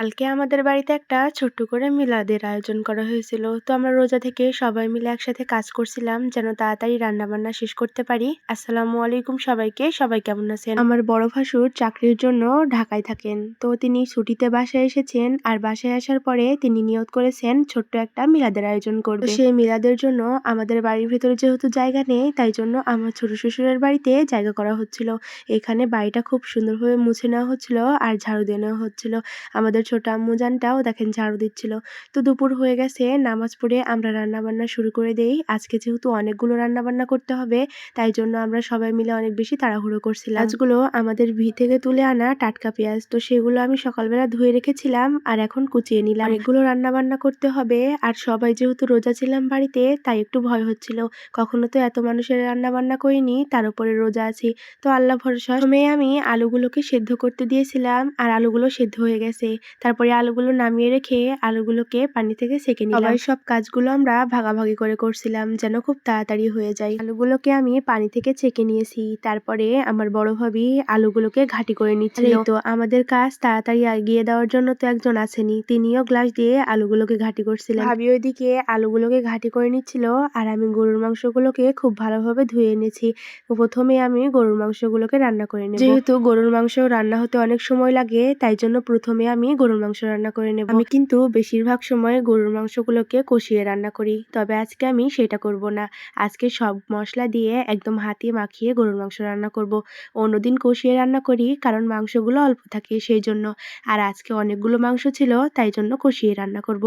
কালকে আমাদের বাড়িতে একটা ছোট্ট করে মিলাদের আয়োজন করা হয়েছিল। তো আমরা রোজা থেকে সবাই মিলে একসাথে কাজ করছিলাম যেন তাড়াতাড়ি রান্না বান্না শেষ করতে পারি। আসসালামু আলাইকুম সবাইকে। সবাই কেমন আছেন? আমার বড় ভাসুর চাকরির জন্য ঢাকায় থাকেন। তো তিনি ছুটিতে বাসায় এসেছেন আর বাসায় আসার পরে তিনি নিয়ত করেছেন ছোট্ট একটা মিলাদের আয়োজন করবে। সেই মিলাদের জন্য আমাদের বাড়ির ভেতরে যেহেতু জায়গা নেই, তাই জন্য আমার ছোট শ্বশুরের বাড়িতে জায়গা করা হচ্ছিল। এখানে বাড়িটা খুব সুন্দরভাবে মুছে নেওয়া হচ্ছিল আর ঝাড়ু দিয়ে নেওয়া হচ্ছিল। আমাদের ছোট আম্মু জানটাও দেখেন ঝাড়ু দিচ্ছিল। তো দুপুর হয়ে গেছে, নামাজ পড়ে আমরা রান্নাবান্না শুরু করে দেই। আজকে যেহেতু অনেকগুলো রান্নাবান্না করতে হবে, তাই জন্য আমরা সবাই মিলে অনেক বেশি তাড়াহুড়ো করছিলাম। আজগুলো আমাদের ভি থেকে তুলে আনা টাটকা পেঁয়াজ, তো সেগুলো আমি সকালবেলা ধুয়ে রেখেছিলাম আর এখন কুচিয়ে নিলাম। অনেকগুলো রান্নাবান্না করতে হবে আর সবাই যেহেতু রোজা ছিলাম বাড়িতে, তাই একটু ভয় হচ্ছিল। কখনো তো এত মানুষের রান্নাবান্না করিনি, তার উপরে রোজা আছি। তো আল্লাহ ভরসা। সময়ে আমি আলুগুলোকে সেদ্ধ করতে দিয়েছিলাম আর আলুগুলো সেদ্ধ হয়ে গেছে। তারপরে আলুগুলো নামিয়ে রেখে আলুগুলোকে পানি থেকে সেকে নিলাম। সব কাজগুলো আমরা ভাগাভাগি করে করছিলাম যেন খুব তাড়াতাড়ি হয়ে যায়। আলুগুলোকে আমি পানি থেকে ছেঁকে নিয়েছি তারপরে আমার বড় ভাবি আলুগুলোকে ঘাটি করে নিচ্ছিল। তো আমাদের কাজ তাড়াতাড়ি এগিয়ে দেওয়ার জন্য তো একজন আসেনি তিনিও গ্লাস দিয়ে আলুগুলোকে ঘাটি করছিলেন। ভাবি ওইদিকে আলুগুলোকে ঘাটি করে নিচ্ছিল আর আমি গরুর মাংসগুলোকে খুব ভালোভাবে ধুয়ে এনেছি। প্রথমে আমি গরুর মাংসগুলোকে রান্না করে নেব। যেহেতু গরুর মাংস রান্না হতে অনেক সময় লাগে তাই জন্য প্রথমে আমি গরুর মাংস রান্না করে নেব। আমি কিন্তু বেশিরভাগ সময় গরুর মাংসগুলোকে কষিয়ে রান্না করি, তবে আজকে আমি সেটা করব না। আজকে সব মশলা দিয়ে একদম হাতে মাখিয়ে গরুর মাংস রান্না করব। অন্যদিন কষিয়ে রান্না করি, কারণ মাংসগুলো অল্প থাকে সেই জন্য। আর আজকে অনেকগুলো মাংস ছিল, তাই জন্য কষিয়ে রান্না করব।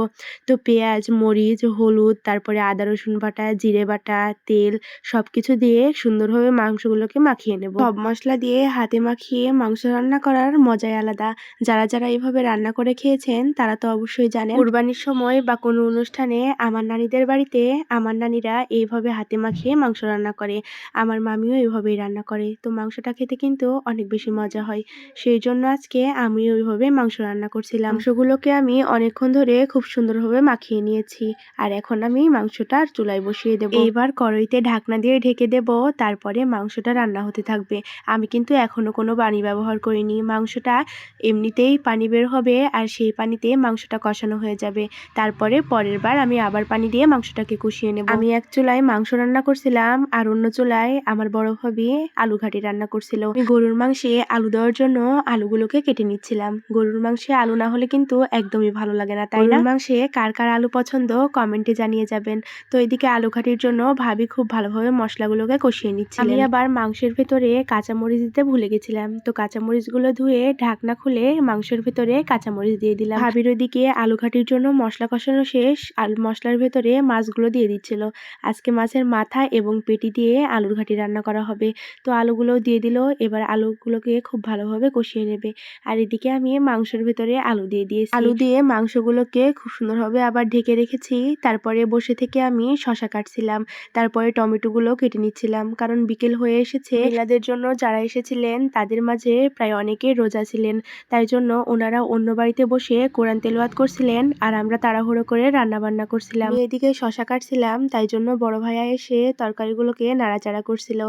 তো পেঁয়াজ, মরিচ, হলুদ, তারপরে আদা, রসুন বাটা, জিরে বাটা, তেল সব কিছু দিয়ে সুন্দরভাবে মাংসগুলোকে মাখিয়ে নেব। সব মশলা দিয়ে হাতে মাখিয়ে মাংস রান্না করার মজাই আলাদা। যারা যারা এইভাবে রান্না করে খেয়েছেন, তারা তো অবশ্যই জানেন। কুরবানির সময় বা কোনো অনুষ্ঠানে আমার নানিদের বাড়িতে আমার নানিরা এইভাবে হাতে মাখিয়ে মাংস রান্না করে। আমার মামিও এইভাবেই রান্না করে। তো মাংসটা খেতে কিন্তু অনেক বেশি মজা হয়। সেই জন্য আজকে আমি ওইভাবে মাংস রান্না করছিলাম। মাংসগুলোকে আমি অনেকক্ষণ ধরে খুব সুন্দরভাবে মাখিয়ে নিয়েছি। আর এখন আমি মাংসটা চুলায় বসিয়ে দেবো। এইবার কড়াইতে ঢাকনা দিয়ে ঢেকে দেব, তারপরে মাংসটা রান্না হতে থাকবে। আমি কিন্তু এখনও কোনো পানি ব্যবহার করিনি। মাংসটা এমনিতেই পানি বের হবে আর সেই পানিতে মাংসটা কষানো হয়ে যাবে। তারপরে পরের বার আমি আবার পানি দিয়ে মাংসটাকে কষিয়ে নেব। আমি এক চুলায় মাংস রান্না করছিলাম আর অন্য চুলায় আমার বড় ভাবি আলু ঘাটি রান্না করছিল। আমি গরুর মাংসে আলু দেওয়ার জন্য আলুগুলোকে কেটে নিচ্ছিলাম। গরুর মাংসে আলু না হলে কিন্তু একদমই ভালো লাগে না তাই না? মাংসে কার কার আলু পছন্দ কমেন্টে জানিয়ে যাবেন। তো এদিকে আলু ঘাটির জন্য ভাবি খুব ভালোভাবে মশলাগুলোকে কষিয়ে নিচ্ছি আমি আবার মাংসের ভেতরে কাঁচামরিচ দিতে ভুলে গেছিলাম। তো কাঁচামরিচগুলো ধুয়ে ঢাকনা খুলে মাংসের ভেতরে কাঁচামরিচ দিয়ে দিলাম। ভাবির ওদিকে আলু ঘাটির জন্য মশলা কষানো শেষ। আলু মশলার ভেতরে মাছগুলো দিয়ে দিচ্ছিল। আজকে মাছের মাথা এবং পেটি দিয়ে আলুর ঘাটি রান্না করা হবে। তো আলুগুলো দিয়ে দিল। এবার আলুগুলোকে খুব ভালোভাবে কষিয়ে নেবে। আর এদিকে আমি মাংসের ভেতরে আলু দিয়ে দিয়েছি। আলু দিয়ে মাংসগুলোকে খুব সুন্দরভাবে আবার ঢেকে রেখেছি। তারপরে বসে থেকে আমি শশা কাটছিলাম। তারপরে টমেটোগুলো কেটে নিচ্ছিলাম। কারণ বিকেল হয়ে এসেছে। মহিলাদের জন্য যারা এসেছিলেন তাদের মাঝে প্রায় অনেকে রোজা ছিলেন। তাই জন্য ওনারা অন্য বাড়িতে বসে কোরআন তেলোয়াত করছিলেন আর আমরা তাড়াহুড়ো করে রান্না বান্না করছিলাম এদিকে শশা কাটছিলাম তাই জন্য বড় ভাইয়া এসে তরকারিগুলোকে নাড়াচাড়া করছিল।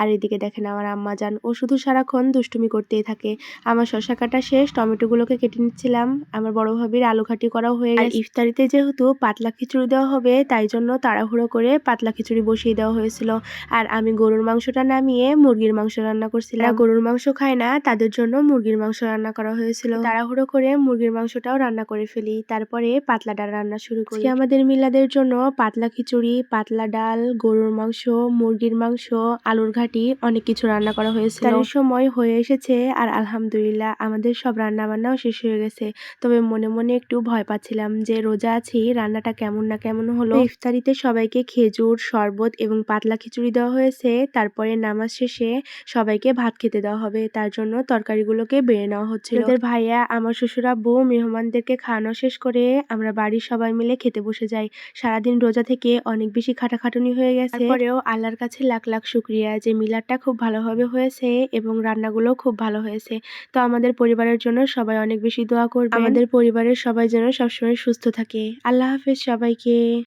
আর এদিকে দেখেন আমার আম্মা যান ও শুধু সারাক্ষণ দুষ্টুমি করতেই থাকে। আমার শশা কাটা শেষ টমেটোগুলোকে কেটে নিচ্ছিলাম। আমার বড় ভাবির আলু ঘাটি করাও হয়ে গেছে। ইফতারিতে যেহেতু পাতলা খিচুড়ি দেওয়া হবে তাই জন্য তাড়াহুড়ো করে পাতলা খিচুড়ি বসিয়ে দেওয়া হয়েছিল। আর আমি গরুর মাংসটা নামিয়ে মুরগির মাংস রান্না করছিলাম। গরুর মাংস খায় না তাদের জন্য মুরগির মাংস রান্না করা হয়েছিল। তাড়াহুড়ো করে মুরগির মাংসটাও রান্না করে ফেলি তারপরে পাতলা ডাল রান্না শুরু করি। আমাদের মিলাদের জন্য পাতলা খিচুড়ি পাতলা ডাল গরুর মাংস মুরগির মাংস আলুর ঘাটি অনেক কিছু রান্না করা হয়েছিল। সময় হয়ে এসেছে আর আলহামদুলিল্লাহ আমাদের সব রান্না বান্নাও শেষ হয়ে গেছে। তবে মনে মনে একটু ভয় পাচ্ছিলাম যে রোজা আছি রান্নাটা কেমন না কেমন হলো। ইফতারিতে সবাইকে খেজুর শরবত এবং পাতলা খিচুড়ি দেওয়া হয়েছে। তারপরে নামাজ শেষে সবাইকে ভাত খেতে দেওয়া হবে তার জন্য তরকারিগুলোকে বেড়ে নেওয়া হচ্ছিল। ভাইয়া আমার শ্বশুর আব্বু মেহমানদেরকে খাওয়ানো শেষ করে আমরা বাড়ির সবাই মিলে খেতে বসে যাই। সারাদিন রোজা থেকে অনেক বেশি খাটাখাটুনি হয়ে গেছে। তারপরেও আল্লাহর কাছে লাখ লাখ শুক্রিয়া যে মিলারটা খুব ভালোভাবে হয়েছে এবং রান্নাগুলো খুব ভালো হয়েছে। তো আমাদের পরিবারের জন্য সবাই অনেক বেশি দোয়া করবে আমাদের পরিবারের সবাই যেন সবসময় সুস্থ থাকে। আল্লাহ হাফেজ সবাইকে।